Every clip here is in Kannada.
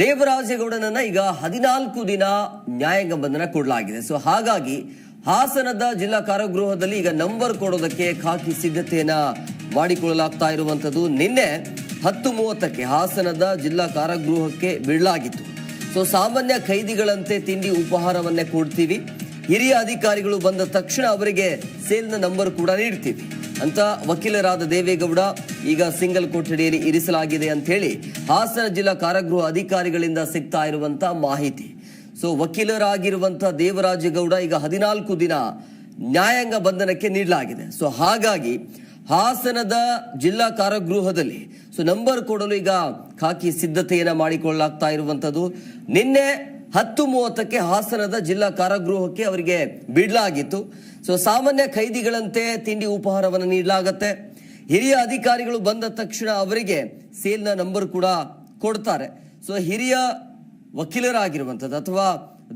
ದೇವರಾಜೇಗೌಡನನ್ನ ಈಗ ಹದಿನಾಲ್ಕು ದಿನ ನ್ಯಾಯಾಂಗ ಬಂಧನ ಕೊಡಲಾಗಿದೆ. ಸೊ ಹಾಗಾಗಿ ಹಾಸನದ ಜಿಲ್ಲಾ ಕಾರಾಗೃಹದಲ್ಲಿ ಈಗ ನಂಬರ್ ಕೊಡೋದಕ್ಕೆ ಖಾಕಿ ಸಿದ್ಧತೆಯನ್ನ ಮಾಡಿಕೊಳ್ಳಲಾಗ್ತಾ ಇರುವಂತದ್ದು ನಿನ್ನೆ ಹತ್ತು ಮೂವತ್ತಕ್ಕೆ ಹಾಸನದ ಜಿಲ್ಲಾ ಕಾರಾಗೃಹಕ್ಕೆ ಬಿಡಲಾಗಿತ್ತು. ಸೊ ಸಾಮಾನ್ಯ ಖೈದಿಗಳಂತೆ ತಿಂಡಿ ಉಪಹಾರವನ್ನೇ ಕೊಡ್ತೀವಿ. ಹಿರಿಯ ಅಧಿಕಾರಿಗಳು ಬಂದ ತಕ್ಷಣ ಅವರಿಗೆ ಸೇಲ್ನ ನಂಬರ್ ಕೂಡ ನೀಡ್ತೀವಿ. ಅಂತ ವಕೀಲರಾದ ದೇವೇಗೌಡ ಈಗ ಸಿಂಗಲ್ ಕೊಠಡಿಯಲ್ಲಿ ಇರಿಸಲಾಗಿದೆ ಅಂತ ಹೇಳಿ ಹಾಸನ ಜಿಲ್ಲಾ ಕಾರಾಗೃಹ ಅಧಿಕಾರಿಗಳಿಂದ ಸಿಗ್ತಾ ಇರುವಂತಹ ಮಾಹಿತಿ. ಸೊ ವಕೀಲರಾಗಿರುವಂತ ದೇವರಾಜೇಗೌಡ ಈಗ ಹದಿನಾಲ್ಕು ದಿನ ನ್ಯಾಯಾಂಗ ಬಂಧನಕ್ಕೆ ನೀಡಲಾಗಿದೆ. ಸೊ ಹಾಗಾಗಿ ಹಾಸನದ ಜಿಲ್ಲಾ ಕಾರಾಗೃಹದಲ್ಲಿ ಸೊ ನಂಬರ್ ಕೊಡಲು ಈಗ ಖಾಕಿ ಸಿದ್ಧತೆಯನ್ನ ಮಾಡಿಕೊಳ್ಳಲಾಗ್ತಾ ಇರುವಂಥದ್ದು ನಿನ್ನೆ ಹತ್ತು ಮೂವತ್ತಕ್ಕೆ ಹಾಸನದ ಜಿಲ್ಲಾ ಕಾರಾಗೃಹಕ್ಕೆ ಅವರಿಗೆ ಬಿಡಲಾಗಿತ್ತು. ಸೊ ಸಾಮಾನ್ಯ ಖೈದಿಗಳಂತೆ ತಿಂಡಿ ಉಪಹಾರವನ್ನು ನೀಡಲಾಗತ್ತೆ. ಹಿರಿಯ ಅಧಿಕಾರಿಗಳು ಬಂದ ತಕ್ಷಣ ಅವರಿಗೆ ಸೇಲ್ನ ನಂಬರ್ ಕೂಡ ಕೊಡ್ತಾರೆ. ಸೊ ಹಿರಿಯ ವಕೀಲರಾಗಿರುವಂಥದ್ದು ಅಥವಾ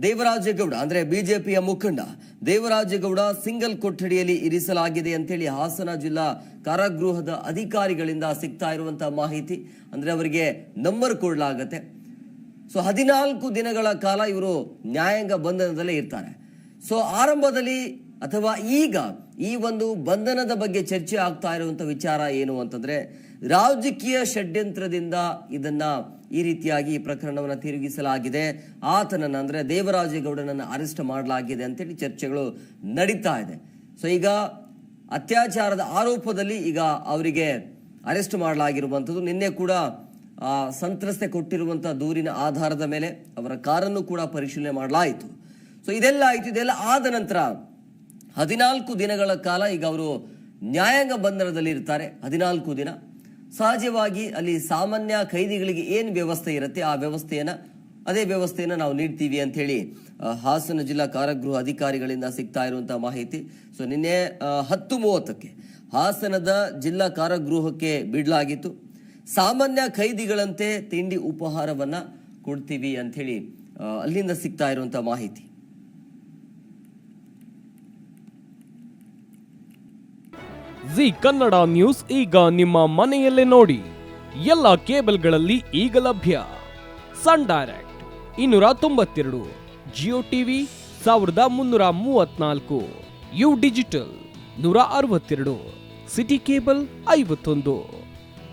ದೇವರಾಜೇಗೌಡ, ಅಂದ್ರೆ ಬಿಜೆಪಿಯ ಮುಖಂಡ ದೇವರಾಜೇಗೌಡ ಸಿಂಗಲ್ ಕೊಠಡಿಯಲ್ಲಿ ಇರಿಸಲಾಗಿದೆ ಅಂತೇಳಿ ಹಾಸನ ಜಿಲ್ಲಾ ಕಾರಾಗೃಹದ ಅಧಿಕಾರಿಗಳಿಂದ ಸಿಗ್ತಾ ಇರುವಂತಹ ಮಾಹಿತಿ. ಅಂದ್ರೆ ಅವರಿಗೆ ನಂಬರ್ ಕೊಡಲಾಗತ್ತೆ. ಸೊ ಹದಿನಾಲ್ಕು ದಿನಗಳ ಕಾಲ ಇವರು ನ್ಯಾಯಾಂಗ ಬಂಧನದಲ್ಲೇ ಇರ್ತಾರೆ. ಸೊ ಆರಂಭದಲ್ಲಿ ಅಥವಾ ಈಗ ಈ ಒಂದು ಬಂಧನದ ಬಗ್ಗೆ ಚರ್ಚೆ ಆಗ್ತಾ ಇರುವಂಥ ವಿಚಾರ ಏನು ಅಂತಂದ್ರೆ ರಾಜಕೀಯ ಷಡ್ಯಂತ್ರದಿಂದ ಇದನ್ನ ಈ ರೀತಿಯಾಗಿ ಈ ಪ್ರಕರಣವನ್ನು ತಿರುಗಿಸಲಾಗಿದೆ. ಆತನನ್ನ ಅಂದ್ರೆ ದೇವರಾಜೇಗೌಡನನ್ನ ಅರೆಸ್ಟ್ ಮಾಡಲಾಗಿದೆ ಅಂತೇಳಿ ಚರ್ಚೆಗಳು ನಡೀತಾ ಇದೆ. ಸೊ ಈಗ ಅತ್ಯಾಚಾರದ ಆರೋಪದಲ್ಲಿ ಈಗ ಅವರಿಗೆ ಅರೆಸ್ಟ್ ಮಾಡಲಾಗಿರುವಂಥದ್ದು. ನಿನ್ನೆ ಕೂಡ ಆ, ಸಂತ್ರಸ್ತೆ ಕೊಟ್ಟಿರುವಂತಹ ದೂರಿನ ಆಧಾರದ ಮೇಲೆ ಅವರ ಕಾರನ್ನು ಕೂಡ ಪರಿಶೀಲನೆ ಮಾಡಲಾಯಿತು. ಸೊ ಇದೆಲ್ಲ ಆಯಿತು ಇದೆಲ್ಲ ಆದ ನಂತರ ಹದಿನಾಲ್ಕು ದಿನಗಳ ಕಾಲ ಈಗ ಅವರು ನ್ಯಾಯಾಂಗ ಬಂಧನದಲ್ಲಿ ಇರ್ತಾರೆ. ಹದಿನಾಲ್ಕು ದಿನ. ಸಹಜವಾಗಿ ಅಲ್ಲಿ ಸಾಮಾನ್ಯ ಖೈದಿಗಳಿಗೆ ಏನು ವ್ಯವಸ್ಥೆ ಇರುತ್ತೆ ಆ ವ್ಯವಸ್ಥೆಯನ್ನ ಅದೇ ವ್ಯವಸ್ಥೆಯನ್ನ ನಾವು ನೀಡ್ತೀವಿ ಅಂತ ಹೇಳಿ ಹಾಸನ ಜಿಲ್ಲಾ ಕಾರಾಗೃಹ ಅಧಿಕಾರಿಗಳಿಂದ ಸಿಗ್ತಾ ಇರುವಂತಹ ಮಾಹಿತಿ. ಸೊ ನಿನ್ನೆ ಹತ್ತು ಮೂವತ್ತಕ್ಕೆ ಹಾಸನದ ಜಿಲ್ಲಾ ಕಾರಾಗೃಹಕ್ಕೆ ಬಿಡಲಾಗಿತ್ತು. ಸಾಮಾನ್ಯ ಖೈದಿಗಳಂತೆ ತಿಂಡಿ ಉಪಹಾರವನ್ನ ಕೊಡ್ತೀವಿ ಅಂತ ಹೇಳಿ ಅಲ್ಲಿಂದ ಸಿಗ್ತಾ ಇರುವಂತ ಮಾಹಿತಿ. ಜಿ ಕನ್ನಡ ನ್ಯೂಸ್ ಈಗ ನಿಮ್ಮ ಮನೆಯಲ್ಲೇ ನೋಡಿ. ಎಲ್ಲ ಕೇಬಲ್ಗಳಲ್ಲಿ ಈಗ ಲಭ್ಯ. ಸನ್ ಡೈರೆಕ್ಟ್ ಇನ್ನೂರ ತೊಂಬತ್ತೆರಡು, ಜಿಯೋ ಟಿವಿ ಸಾವಿರದ ಮುನ್ನೂರ ಮೂವತ್ನಾಲ್ಕು, ಯು ಡಿಜಿಟಲ್ ನೂರ ಅರವತ್ತೆರಡು, ಸಿಟಿ ಕೇಬಲ್ ಐವತ್ತೊಂದು.